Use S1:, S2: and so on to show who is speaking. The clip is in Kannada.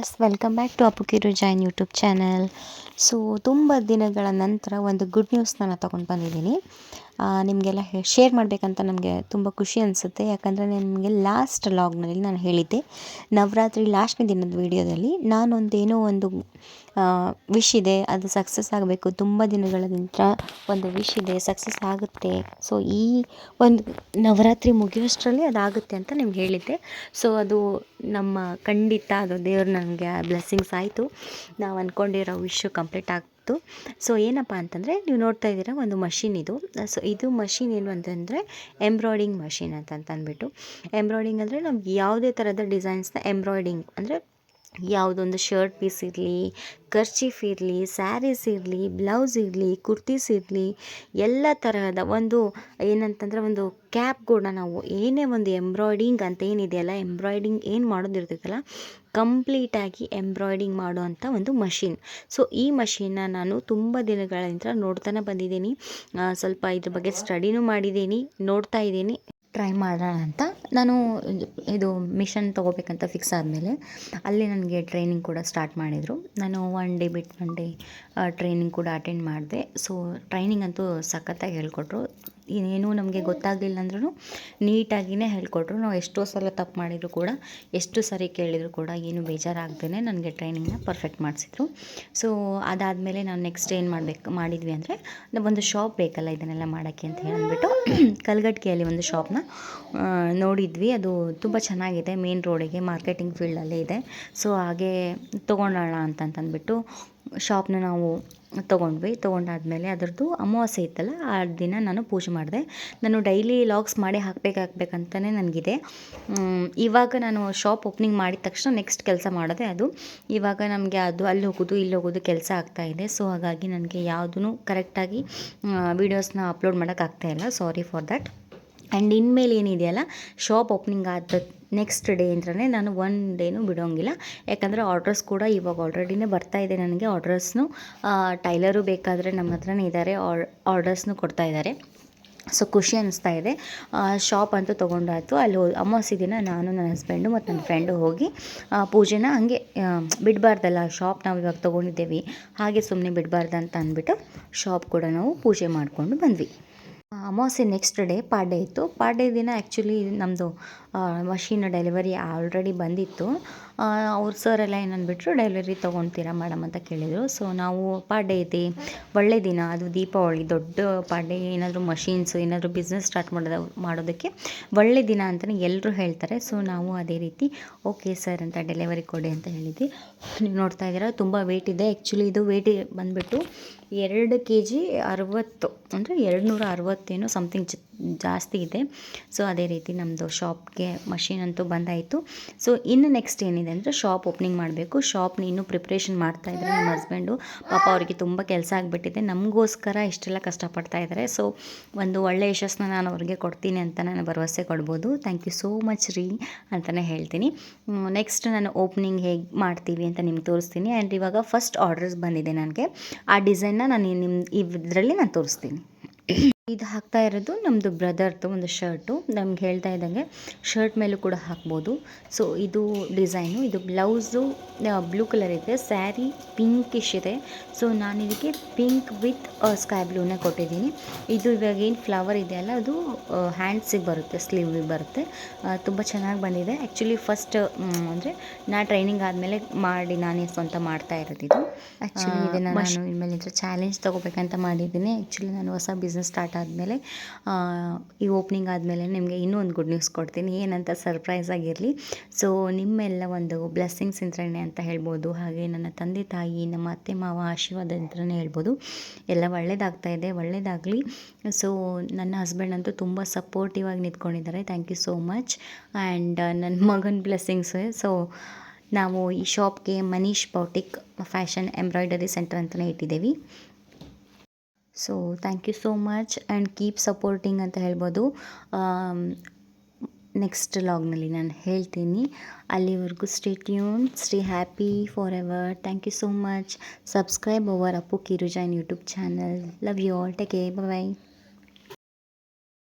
S1: ಎಸ್ ವೆಲ್ಕಮ್ ಬ್ಯಾಕ್ ಟು ಅಪುಕಿರು ಜೈನ್ ಯೂಟ್ಯೂಬ್ ಚಾನಲ್ ಸೊ ತುಂಬ ದಿನಗಳ ನಂತರ ಒಂದು ಗುಡ್ ನ್ಯೂಸ್ ನಾನು ತೊಗೊಂಡು ಬಂದಿದ್ದೀನಿ. ನಿಮಗೆಲ್ಲ ಶೇರ್ ಮಾಡಬೇಕಂತ ನನಗೆ ತುಂಬ ಖುಷಿ ಅನಿಸುತ್ತೆ. ಯಾಕಂದರೆ ನಿಮಗೆ ಲಾಸ್ಟ್ ಲಾಗ್ನಲ್ಲಿ ನಾನು ಹೇಳಿದ್ದೆ. ನವರಾತ್ರಿ ಲಾಸ್ಟ್ನೇ ದಿನದ ವೀಡಿಯೋದಲ್ಲಿ ನಾನೊಂದು ಏನೋ ಒಂದು ವಿಶ್ ಇದೆ, ಅದು ಸಕ್ಸಸ್ ಆಗಬೇಕು, ತುಂಬ ದಿನಗಳ ನಂತರ ಒಂದು ವಿಶ್ ಇದೆ ಸಕ್ಸಸ್ ಆಗುತ್ತೆ. ಸೊ ಈ ಒಂದು ನವರಾತ್ರಿ ಮುಗಿಯೋಷ್ಟರಲ್ಲಿ ಅದಾಗುತ್ತೆ ಅಂತ ನಿಮ್ಗೆ ಹೇಳಿದ್ದೆ. ಸೊ ಅದು ನಮ್ಮ ಖಂಡಿತ, ಅದು ದೇವ್ರು ನನಗೆ ಬ್ಲೆಸ್ಸಿಂಗ್ಸ್ ಆಯಿತು. ನಾವು ಅಂದ್ಕೊಂಡಿರೋ ವಿಶ್ ಕಂಪ್ಲೀಟ್ ಆಗ್ತು ಸೊ ಏನಪ್ಪ ಅಂತಂದರೆ, ನೀವು ನೋಡ್ತಾ ಇದ್ದೀರಾ, ಒಂದು ಮಷಿನ್ ಇದು. ಸೊ ಇದು ಮಷಿನ್ ಏನು ಅಂತಂದರೆ ಎಂಬ್ರಾಯ್ಡಿಂಗ್ ಮಷಿನ್ ಅಂತ ಅಂದ್ಬಿಟ್ಟು ಎಂಬ್ರಾಯ್ಡಿಂಗ್ ಅಂದರೆ ನಮ್ಗೆ ಯಾವುದೇ ಥರದ ಡಿಸೈನ್ಸ್ನ ಎಂಬ್ರಾಯ್ಡಿಂಗ್ ಅಂದರೆ ಯಾವುದೊಂದು ಶರ್ಟ್ ಪೀಸ್ ಇರಲಿ ಕರ್ಚೀಫ್ ಇರಲಿ ಸ್ಯಾರೀಸ್ ಇರಲಿ ಬ್ಲೌಸ್ ಇರಲಿ ಕುರ್ತೀಸ್ ಇರಲಿ, ಎಲ್ಲ ತರಹದ ಒಂದು ಏನಂತಂದರೆ, ಒಂದು ಕ್ಯಾಪ್ ಕೂಡ ನಾವು ಏನೇ ಒಂದು ಎಂಬ್ರಾಯ್ಡಿಂಗ್ ಅಂತ ಏನಿದೆಯಲ್ಲ ಎಂಬ್ರಾಯ್ಡಿಂಗ್ ಏನು ಮಾಡೋದಿರ್ತೈತಲ್ಲ ಕಂಪ್ಲೀಟಾಗಿ ಎಂಬ್ರಾಯ್ಡಿಂಗ್ ಮಾಡುವಂಥ ಒಂದು ಮಷಿನ್. ಸೊ, ಈ ಮಷಿನ್ನ ನಾನು ತುಂಬ ದಿನಗಳಿಂದ ನೋಡ್ತಾನೆ ಬಂದಿದ್ದೀನಿ. ಸ್ವಲ್ಪ ಇದ್ರ ಬಗ್ಗೆ ಸ್ಟಡಿನೂ ಮಾಡಿದ್ದೀನಿ, ನೋಡ್ತಾ ಇದ್ದೀನಿ. ಟ್ರೈ ಮಾಡೋಣ ಅಂತ ನಾನು ಇದು ಮಿಷನ್ ತೊಗೋಬೇಕಂತ ಫಿಕ್ಸ್ ಆದಮೇಲೆ ಅಲ್ಲಿ ನನಗೆ ಟ್ರೈನಿಂಗ್ ಕೂಡ ಸ್ಟಾರ್ಟ್ ಮಾಡಿದರು. ನಾನು ಒನ್ ಡೇ ಬಿಟ್ಟು ಒನ್ ಡೇ ಟ್ರೈನಿಂಗ್ ಕೂಡ ಅಟೆಂಡ್ ಮಾಡಿದೆ. ಸೊ ಟ್ರೈನಿಂಗ್ ಅಂತೂ ಸಖತ್ತಾಗಿ ಹೇಳ್ಕೊಟ್ರು. ಇನ್ನೇನು ನಮಗೆ ಗೊತ್ತಾಗಲಿಲ್ಲ ಅಂದ್ರೂ ನೀಟಾಗಿಯೇ ಹೇಳ್ಕೊಟ್ರು. ನಾವು ಎಷ್ಟೋ ಸಲ ತಪ್ಪು ಮಾಡಿದರೂ ಕೂಡ, ಎಷ್ಟು ಸರಿ ಕೇಳಿದರೂ ಕೂಡ ಏನು ಬೇಜಾರಾಗ್ದೇ ನನಗೆ ಟ್ರೈನಿಂಗ್ನ ಪರ್ಫೆಕ್ಟ್ ಮಾಡಿಸಿದ್ರು. ಸೊ ಅದಾದಮೇಲೆ ನಾನು ನೆಕ್ಸ್ಟ್ ಏನು ಮಾಡಬೇಕು, ಮಾಡಿದ್ವಿ ಅಂದರೆ, ಒಂದು ಶಾಪ್ ಬೇಕಲ್ಲ, ಇದನ್ನೆಲ್ಲ ಮಾಡೋಕ್ಕೆ ಅಂತ ಹೇಳಿಬಿಟ್ಟು ಕಲ್ಗಟ್ಕೆಯಲ್ಲಿ ಒಂದು ಶಾಪ್ನ ನೋಡಿದ್ವಿ. ಅದು ತುಂಬ ಚೆನ್ನಾಗಿದೆ. ಮೇನ್ ರೋಡಿಗೆ ಮಾರ್ಕೆಟಿಂಗ್ ಫೀಲ್ಡಲ್ಲೇ ಇದೆ. ಸೊ ಹಾಗೆ ತೊಗೊಳ್ಳೋಣ ಅಂತಂತಂದ್ಬಿಟ್ಟು ಶಾಪ್ನ ನಾವು ತೊಗೊಂಡ್ವಿ. ತೊಗೊಂಡಾದಮೇಲೆ ಅದರದ್ದು ಅಮಾವಾಸ್ಯೆ ಇತ್ತಲ್ಲ, ಆ ದಿನ ನಾನು ಪೂಜೆ ಮಾಡಿದೆ. ನಾನು ಡೈಲಿ ಲಾಗ್ಸ್ ಮಾಡಿ ಹಾಕ್ಬೇಕು ನನಗಿದೆ. ಇವಾಗ ನಾನು ಶಾಪ್ ಓಪನಿಂಗ್ ಮಾಡಿದ ತಕ್ಷಣ ನೆಕ್ಸ್ಟ್ ಕೆಲಸ ಮಾಡೋದೆ ಅದು. ಇವಾಗ ನಮಗೆ ಅದು ಅಲ್ಲಿ ಹೋಗೋದು, ಇಲ್ಲಿ ಹೋಗೋದು ಕೆಲಸ ಆಗ್ತಾಯಿದೆ ಸೊ ಹಾಗಾಗಿ ನನಗೆ ಯಾವುದೂ ಕರೆಕ್ಟಾಗಿ ವೀಡಿಯೋಸ್ನ ಅಪ್ಲೋಡ್ ಮಾಡೋಕ್ಕಾಗ್ತಾಯಿಲ್ಲ ಸಾರಿ ಫಾರ್ ದ್ಯಾಟ್ ಆ್ಯಂಡ್ ಇನ್ಮೇಲೆ ಏನಿದೆಯಲ್ಲ ಶಾಪ್ ಓಪನಿಂಗ್ ಆದ ನೆಕ್ಸ್ಟ್ ಡೇ ಅಂತಲೇ ನಾನು ಒನ್ ಡೇನೂ ಬಿಡೋಂಗಿಲ್ಲ. ಯಾಕಂದರೆ ಆರ್ಡ್ರಸ್ ಕೂಡ ಇವಾಗ ಆಲ್ರೆಡಿನೇ ಬರ್ತಾ ಇದೆ ನನಗೆ. ಆರ್ಡ್ರಸ್ನು ಟೈಲರು ಬೇಕಾದರೆ ನಮ್ಮ ಹತ್ರನೇ ಇದ್ದಾರೆ ಆರ್ಡರ್ಸ್ನು ಕೊಡ್ತಾ ಇದ್ದಾರೆ ಸೊ ಖುಷಿ ಅನಿಸ್ತಾ ಇದೆ. ಶಾಪ್ ಅಂತೂ ತೊಗೊಂಡಾಯ್ತು. ಅಲ್ಲಿ ಅಮಾವಾಸ್ಯೆ ದಿನ ನಾನು ನನ್ನ ಹಸ್ಬೆಂಡು ಮತ್ತು ನನ್ನ ಫ್ರೆಂಡು ಹೋಗಿ ಪೂಜೆನ ಹಂಗೆ ಬಿಡಬಾರ್ದಲ್ಲ ಶಾಪ್ ನಾವು ಇವಾಗ ತೊಗೊಂಡಿದ್ದೇವೆ. ಹಾಗೆ ಸುಮ್ಮನೆ ಬಿಡಬಾರ್ದು ಅಂತ ಅಂದ್ಬಿಟ್ಟು ಶಾಪ್ ಕೂಡ ನಾವು ಪೂಜೆ ಮಾಡಿಕೊಂಡು ಬಂದ್ವಿ. ಅಮಾವಾಸ್ಯೆ ನೆಕ್ಸ್ಟ್ ಡೇ ಪಾಡ್ಯ ಇತ್ತು. ಪಾಡ್ಯ ದಿನ ಆ್ಯಕ್ಚುಲಿ ನಮ್ಮದು ಮಷಿನ್ ಡೆಲಿವರಿ ಆಲ್ರೆಡಿ ಬಂದಿತ್ತು. ಅವ್ರ ಸರ್ ಎಲ್ಲ ಏನಂದ್ಬಿಟ್ರು ಡೆಲಿವರಿ ತೊಗೊತೀರಾ ಮೇಡಮ್ ಅಂತ ಕೇಳಿದರು. ಸೊ ನಾವು ಪಾಡ್ಡೆ ಇದೆ ಒಳ್ಳೆ ದಿನ, ಅದು ದೀಪಾವಳಿ, ದೊಡ್ಡ ಪಾಡ್ಡೆ ಏನಾದರೂ ಮಷೀನ್ಸು ಏನಾದರೂ ಬಿಸ್ನೆಸ್ ಸ್ಟಾರ್ಟ್ ಮಾಡೋದ, ಮಾಡೋದಕ್ಕೆ ಒಳ್ಳೆ ದಿನ ಅಂತಲೇ ಎಲ್ಲರೂ ಹೇಳ್ತಾರೆ. ಸೊ ನಾವು ಅದೇ ರೀತಿ, ಓಕೆ ಸರ್ ಅಂತ ಡೆಲಿವರಿ ಕೊಡಿ ಅಂತ ಹೇಳಿದ್ವಿ. ನೀವು ನೋಡ್ತಾ ಇದ್ದೀರಾ, ತುಂಬ ವೇಟ್ ಇದೆ. ಆ್ಯಕ್ಚುಲಿ ಇದು ವೇಟ್ ಬಂದುಬಿಟ್ಟು ಎರಡು ಕೆ ಜಿ ಅರವತ್ತು, ಅಂದರೆ ಎರಡು ನೂರ ಅರವತ್ತೇನೋ ಸಮಥಿಂಗ್ ಜಾಸ್ತಿ ಇದೆ. ಸೊ ಅದೇ ರೀತಿ ನಮ್ಮದು ಶಾಪ್ಗೆ ಮಷಿನ್ ಅಂತೂ ಬಂದಾಯಿತು. ಸೊ ಇನ್ನು ನೆಕ್ಸ್ಟ್ ಏನಿದೆ ಅಂದರೆ ಶಾಪ್ ಓಪನಿಂಗ್ ಮಾಡಬೇಕು. ಶಾಪ್ನ ಇನ್ನೂ ಪ್ರಿಪ್ರೇಷನ್ ಮಾಡ್ತಾ ಇದ್ದಾರೆ ನಮ್ಮ ಹಸ್ಬೆಂಡು ಪಾಪ ಅವರಿಗೆ ತುಂಬ ಕೆಲಸ ಆಗಿಬಿಟ್ಟಿದೆ. ನಮಗೋಸ್ಕರ ಇಷ್ಟೆಲ್ಲ ಕಷ್ಟಪಡ್ತಾ ಇದ್ದಾರೆ. ಸೊ ಒಂದು ಒಳ್ಳೆಯ ಯಶಸ್ಸನ್ನ ನಾನು ಅವ್ರಿಗೆ ಕೊಡ್ತೀನಿ ಅಂತ ನಾನು ಭರವಸೆ ಕೊಡ್ಬೋದು. ಥ್ಯಾಂಕ್ ಯು ಸೋ ಮಚ್ ರೀ ಅಂತಲೇ ಹೇಳ್ತೀನಿ. ನೆಕ್ಸ್ಟ್ ನಾನು ಓಪನಿಂಗ್ ಹೇಗೆ ಮಾಡ್ತೀವಿ ಅಂತ ನಿಮ್ಗೆ ತೋರಿಸ್ತೀನಿ. ಆ್ಯಂಡ್ ಇವಾಗ ಫಸ್ಟ್ ಆರ್ಡರ್ಸ್ ಬಂದಿದೆ ನನಗೆ. ಆ ಡಿಸೈನ್ನ ನಾನು ನಿಮ್ಮ ಇದರಲ್ಲಿ ನಾನು ತೋರಿಸ್ತೀನಿ. ಇದು ಹಾಕ್ತಾ ಇರೋದು ನಮ್ಮದು ಬ್ರದರ್ದು ಒಂದು ಶರ್ಟು. ನಮ್ಗೆ ಹೇಳ್ತಾ ಇದ್ದಂಗೆ ಶರ್ಟ್ ಮೇಲೂ ಕೂಡ ಹಾಕ್ಬೋದು. ಸೊ ಇದು ಡಿಸೈನು. ಇದು ಬ್ಲೌಸು ಬ್ಲೂ ಕಲರ್ ಇದೆ. ಸ್ಯಾರಿ ಪಿಂಕಿಶ್ ಇದೆ. ಸೊ ನಾನು ಇದಕ್ಕೆ ಪಿಂಕ್ ವಿತ್ ಸ್ಕೈ ಬ್ಲೂನೇ ಕೊಟ್ಟಿದ್ದೀನಿ. ಇದು ಇವಾಗ ಏನು ಫ್ಲವರ್ ಇದೆಯಲ್ಲ ಅದು ಹ್ಯಾಂಡ್ಸಿಗೆ ಬರುತ್ತೆ ಸ್ಲೀವಿಗೆ ಬರುತ್ತೆ. ತುಂಬ ಚೆನ್ನಾಗಿ ಬಂದಿದೆ. ಆ್ಯಕ್ಚುಲಿ ಫಸ್ಟ್ ಅಂದರೆ ನಾ ಟ್ರೈನಿಂಗ್ ಆದಮೇಲೆ ಮಾಡಿ ನಾನೇ ಸ್ವಂತ ಮಾಡ್ತಾ ಇರೋದು ಇದು. ಆ್ಯಕ್ಚುಲಿ ಇದನ್ನು ನಾನು ಇನ್ಮೇಲೆ ಚಾಲೆಂಜ್ ತೊಗೋಬೇಕಂತ ಮಾಡಿದ್ದೀನಿ. ಆ್ಯಕ್ಚುಲಿ ನಾನು ಹೊಸ ಬಿಸ್ನೆಸ್ ಸ್ಟಾರ್ಟ್ ಆದಮೇಲೆ ಈ ಓಪ್ನಿಂಗ್ ಆದಮೇಲೆ ನಿಮಗೆ ಇನ್ನೂ ಒಂದು ಗುಡ್ ನ್ಯೂಸ್ ಕೊಡ್ತೀನಿ. ಏನಂತ ಸರ್ಪ್ರೈಸ್ ಆಗಿರಲಿ. ಸೊ ನಿಮ್ಮೆಲ್ಲ ಒಂದು ಬ್ಲೆಸ್ಸಿಂಗ್ಸ್ ಇಂತ್ರಣೆ ಅಂತ ಹೇಳ್ಬೋದು. ಹಾಗೆ ನನ್ನ ತಂದೆ ತಾಯಿ, ನಮ್ಮ ಅತ್ತೆ ಮಾವ ಆಶೀರ್ವಾದ ಅಂತಲೇ ಹೇಳ್ಬೋದು. ಎಲ್ಲ ಒಳ್ಳೇದಾಗ್ತಾ ಇದೆ, ಒಳ್ಳೇದಾಗಲಿ. ಸೊ ನನ್ನ ಹಸ್ಬೆಂಡ್ ಅಂತೂ ತುಂಬ ಸಪೋರ್ಟಿವ್ ಆಗಿ ನಿಂತ್ಕೊಂಡಿದ್ದಾರೆ. Thank you so much and ನನ್ನ ಮಗನ ಬ್ಲೆಸ್ಸಿಂಗ್ಸ್ ಸೊ ನಾವು ಈ ಶಾಪ್ಗೆ Manish boutique fashion embroidery centre ಅಂತಲೇ ಇಟ್ಟಿದ್ದೀವಿ. So thank you so much and keep supporting ಅಂತ ಹೇಳ್ಬೋದು. ನೆಕ್ಸ್ಟ್ ಲಾಗ್ನಲ್ಲಿ ನಾನು ಹೇಳ್ತೀನಿ. ಅಲ್ಲಿವರೆಗೂ stay tune stay happy forever thank you so much subscribe over Appu ಕಿರುಜಾನ್ YouTube channel love you all take bye bye